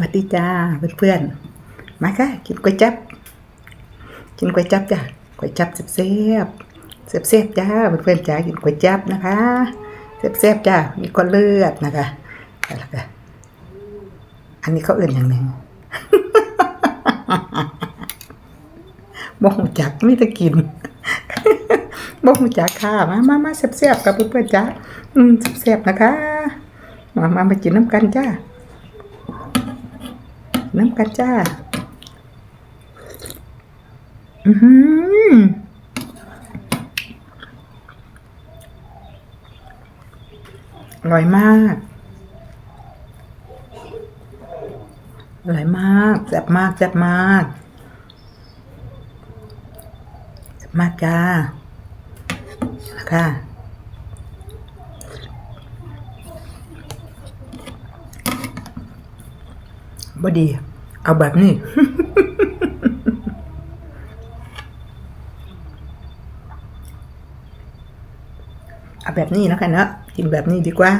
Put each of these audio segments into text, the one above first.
วัสดีจ้าเพื่อนๆ มาค่ะกินก๋วยจับ กินก๋วยจับจ้ะก๋วยจับเสียบเสียบจ้าเพื่อนๆจ้ากินก๋วยจับนะคะเสียบๆจ้ามีก้อนเลือดนะคะแล้วก็อันนี้เขาเอื่นอย่างหนึ่งบ่หูจักไม่ได้กินบ่หูจักค่ะมามามาเสียบๆกับเพื่อนๆจ้าอืมเสียบนะคะมามามากินน้ำกันจ้า น้ำกันจ้า อือหืออร่อยมาก อร่อยมากแซ่บมากแซ่บมากแซ่บมากจ้าค่ะ บ่ดี เอาแบบนี้ เอาแบบนี้แล้วกันเนาะกินแบบนี้ดีกว่า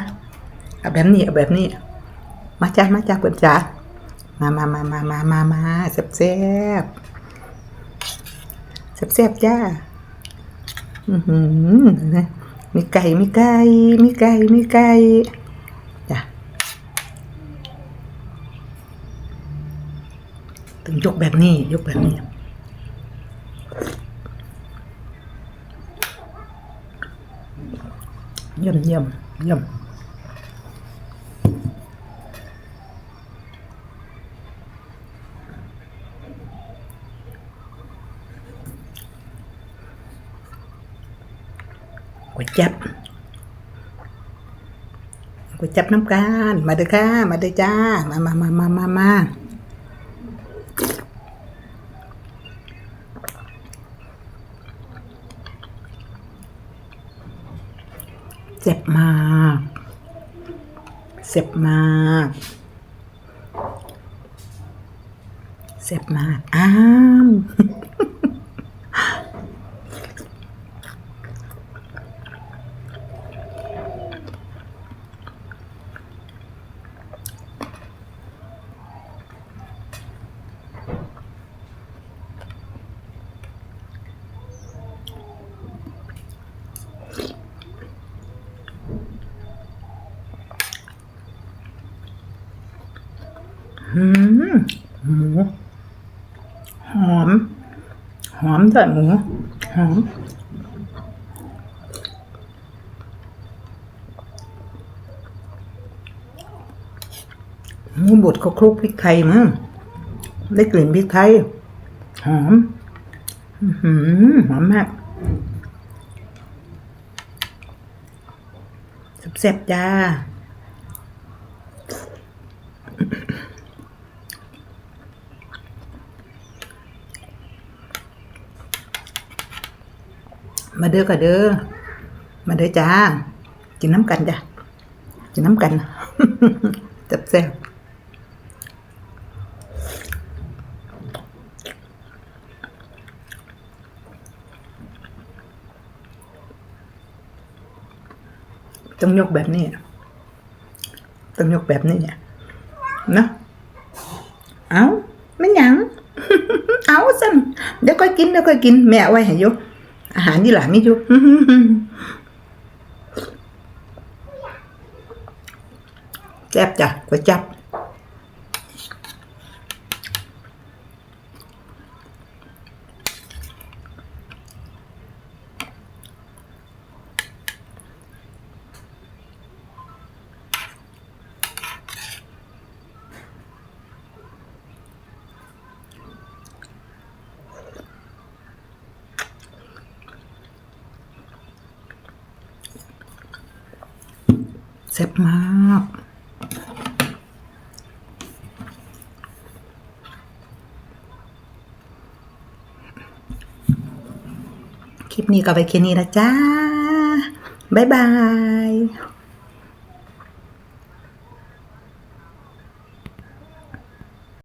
เอาแบบนี้ เอาแบบนี้ มาจ้ามาจ้าเปิดจ้ามามามามามามามาแซ่บแซ่บแซ่บแซ่บจ้า อือหือมีไก่มีไก่มีไก่มีไก่จ้ะ ต้องยกแบบนี้ ยกแบบนี้ เยี่ยมเยี่ยมเยี่ยมก๋วยจับก๋วยจับน้ำกันมาเด้อค่ะ มาเด้อจ้า มามามามามามา เจ็บมากเจ็บมากเจ็บมาก อ้าม หืมหมูหอม หอมใส่หมูหอมหมูบดเขาคลุกพริกไทยมั้งได้กลิ่นพริกไทย หอมหือหอมมากแซ่บๆจ้า มาเด้อก็เด้อ มาเด้อจ้า กินน้ำกันจ้ะ กินน้ำกันแซ่บแซ่บต้องยกแบบนี้ ต้องยกแบบนี้เนี่ยนะเอาไม่หยัง เอาสั่นเดี๋ยวค่อยกินเดี๋ยวค่อยกิน แม่ไว้ให้ยู่ อาหารที่หลานนี่อยู่แซ่บจ้ะก๋วยจับ แซ่บมากคลิปนี้ก็ไปแค่นี้ละจ้า บ๊ายบาย